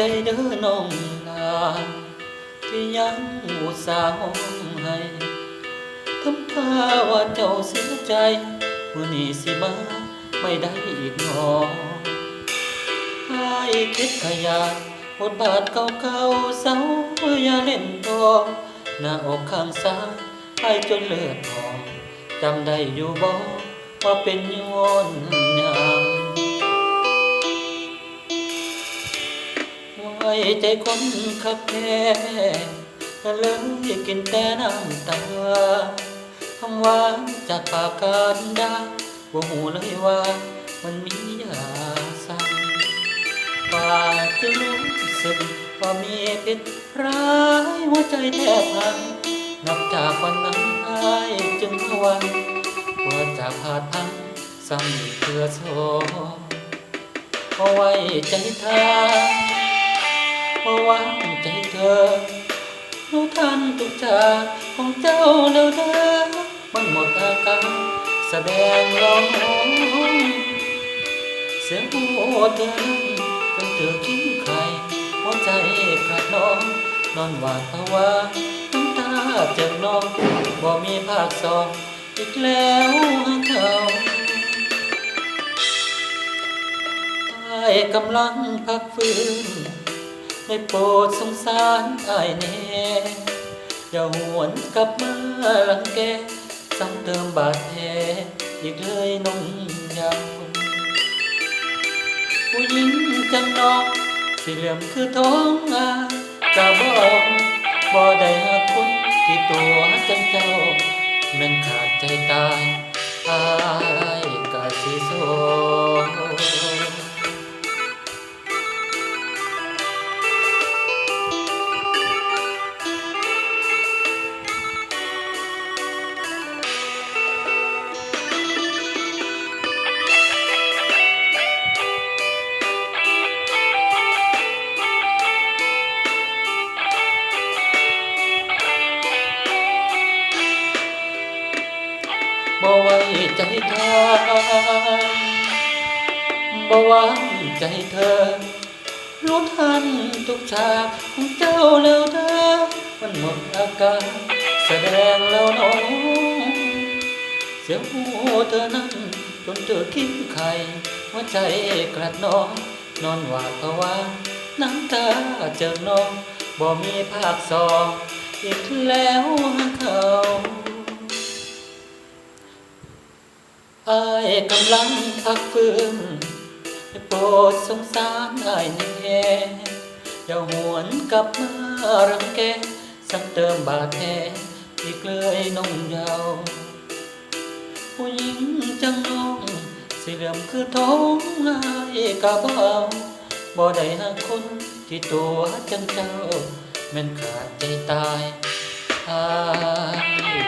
ใจเด้อน้องลาที่ยังอุตส่าห์ให้ทำท่าว่าเจ้าเสียใจมื่อนี้สิมาไม่ได้อีกหนอให้คิดขยานบทบาทเก่าๆเศร้าอย่าเล่นต่อหน้าอกข้างซ้ายให้จนเลือดออกจำได้อยู่บ่ว่าเป็นย้อน ใจคนขับแท้ก็เลยกินแต่น้ำตาคำหวานจากปากการดาบ่หูเลยว่ามันมียาสั่งป่าจะรู้สึกว่ามีพิษร้ายหัวใจแทบพังนับจากวันนั้นอายจึงหวันกว่าจะผ่าดพังซ้ำเพื่อโซเอาไว้ใจทาง ราะวางใจเธอรู้ทันทุกจาของเจ้าแล้วเด้อมันหมดอาการแสดงร้องเสียงหัวเธอจนเธอกินไข่หัวใจกระนอง นอนหวาดภาวะน้ำตาจ็บน้องบ่มีภาคสองอีกแล้วเขาไอ้กำลังพักฟื้น ได้โปรดสงสารอายแน่อย่าหวนกลับมาลังแกซ้ำเติมบาดแผลอีกเลยน้องยาวผู้หญิงจังนอกสิเหลี่ยมคือท้องอายกะบอกบ่ได้หักคนที่ตัวจังเจ้าแม่นขาดใจตายอาย บ่ไว้ใจเธอบ่หวังใจเธอ รู้ทันทุกฉากของเจ้าแล้วเด้อมันหมดอาการแสดงแล้วน้อง เสียงหัวเธอนั้นจนเธอกินไข่หัวใจกระนอง นอนหวาดภาวะน้ำตาเจอน้องบ่มีภาคสองอีกแล้วเขา อายกำลังพักฟื้นโปรดสงสารอายแน่อย่าหวนกลับมารังแกซ้ำเติมบาดแผลอีกเลยน้องเยาวผู้หญิงจังน้องสิเหลี่ยมคือท้องอายกะเบาบ่ได้หักคนที่ตัวจังเจ้าแม่นขาดใจตายอาย